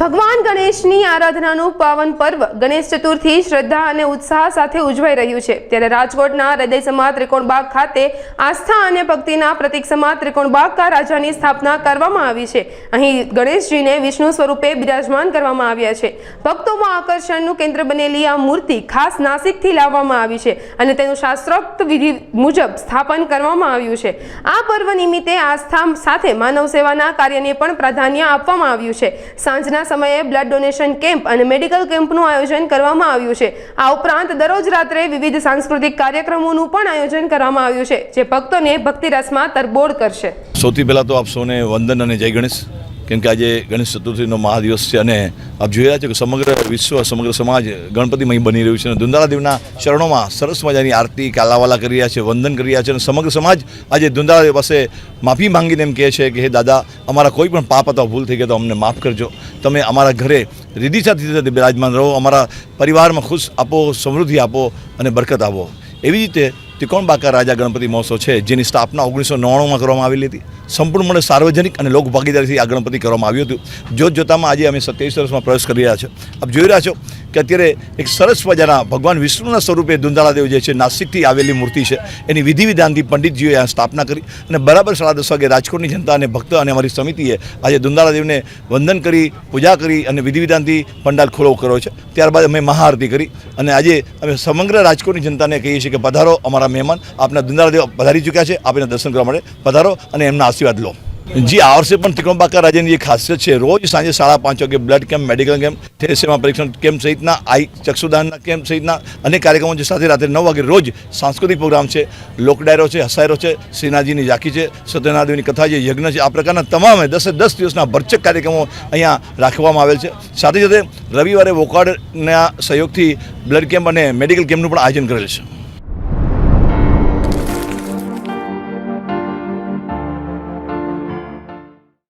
ભગવાન ગણેશની આરાધનાનું પાવન પર્વ ગણેશ ચતુર્થી શ્રદ્ધા અને ઉત્સાહ સાથે ઉજવાઈ રહ્યું છે. ત્યારે રાજકોટના હૃદય સમા ત્રિકોણબાગ ખાતે આસ્થા અને ભક્તિના પ્રતિક સમા ત્રિકોણબાગકા રાજાની સ્થાપના કરવામાં આવી છે. અહીં ગણેશજીને વિષ્ણુ સ્વરૂપે બિરાજમાન કરવામાં આવ્યા છે. ભક્તોમાં આકર્ષણનું કેન્દ્ર બનેલી આ મૂર્તિ ખાસ નાસિકથી લાવવામાં આવી છે અને તેનું શાસ્ત્રોક્ત વિધિ મુજબ સ્થાપન કરવામાં આવ્યું છે. આ પર્વ નિમિત્તે આસ્થા સાથે માનવ સેવાના કાર્યને પણ પ્રાધાન્ય આપવામાં આવ્યું છે. સાંજના સમયે બ્લડ ડોનેશન કેમ્પ અને મેડિકલ કેમ્પનું આયોજન કરવામાં આવ્યું છે. આ ઉપરાંત દરરોજ રાત્રે વિવિધ સાંસ્કૃતિક કાર્યક્રમોનું પણ આયોજન કરવામાં આવ્યું છે, જે ભક્તોને ભક્તિરસમાં તરબોળ કરશે. સૌથી પહેલાં તો આપ સૌને વંદન અને જય ગણેશ. કેમ કે આજે ગણેશ ચતુર્થીનો મહાદિવસ છે અને આપ જોઈ રહ્યા છો કે સમગ્ર વિશ્વ, સમગ્ર સમાજ ગણપતિમય બની રહ્યું છે અને દેવના ચરણોમાં સરસ મજાની આરતી, કાલાવાલા કરી રહ્યા છે, વંદન કરી રહ્યા છે અને સમગ્ર સમાજ આજે દુંદાળા દેવ પાસે માફી માંગીને એમ કહે છે કે, હે દાદા, અમારા કોઈ પણ પાપ અથવા ભૂલ થઈ ગયા તો અમને માફ કરજો. તમે અમારા ઘરે રીધિ સાથે બિરાજમાન રહો, અમારા પરિવારમાં ખુશ આપો, સમૃદ્ધિ આપો અને બરકત આપો. એવી રીતે ત્રિકોણબાકા રાજા ગણપતિ મહોત્સવ છે, જેની સ્થાપના ઓગણીસો નવ્વાણુંમાં કરવામાં આવેલી હતી. સંપૂર્ણપણે સાર્વજનિક અને લોક ભાગીદારીથી આ ગણપતિ કરવામાં આવ્યું હતું. જોત જોતામાં આજે અમે સત્યાવીસ વર્ષમાં પ્રવેશ કરી રહ્યા છો આપ જોઈ રહ્યા છો કે અત્યારે એક સરસ મજાના ભગવાન વિષ્ણુના સ્વરૂપે ધુંધાળાદેવ જે છે, નાસિકથી આવેલી મૂર્તિ છે. એની વિધિ વિધાનથી પંડિતજીઓએ આ સ્થાપના કરી અને બરાબર સાડા દસ વાગે રાજકોટની જનતા અને ભક્ત અને અમારી સમિતિએ આજે ધુંધાળાદેવને વંદન કરી, પૂજા કરી અને વિધિ વિધાનથી પંડાલ ખુલ્લો કર્યો છે. ત્યારબાદ અમે મહાઆરતી કરી અને આજે અમે સમગ્ર રાજકોટની જનતાને કહીએ છીએ કે પધારો અમારા મહેમાન. આપના ધુંધાળાદેવ પધારી ચૂક્યા છે. આપને દર્શન કરવા માટે પધારો અને એમના આશીર્વાદ લો. જી, આ વર્ષે પણ ત્રિકોણબાકા રાજ્યની જે ખાસિયત છે, રોજ સાંજે સાડા પાંચ વાગે blood camp medical camp thalassemia પરીક્ષણ કેમ્પ સહિતના, આઈ ચક્ષુદાનના કેમ્પ સહિતના અનેક કાર્યક્રમો છે સાથે રાત્રે નવ વાગે રોજ સાંસ્કૃતિક પ્રોગ્રામ છે, લોકડાયરો છે, હસાયરો છે શ્રીનાથજીની ઝાંખી છે સત્યનાદેવની કથા છે, યજ્ઞ છે, આ પ્રકારના તમામ દસે દસ દિવસના ભરચક કાર્યક્રમો અહીંયા રાખવામાં આવેલ છે. સાથે સાથે રવિવારે વોકાડના સહયોગથી બ્લડ કેમ્પ અને મેડિકલ કેમ્પનું પણ આયોજન કરેલ છે.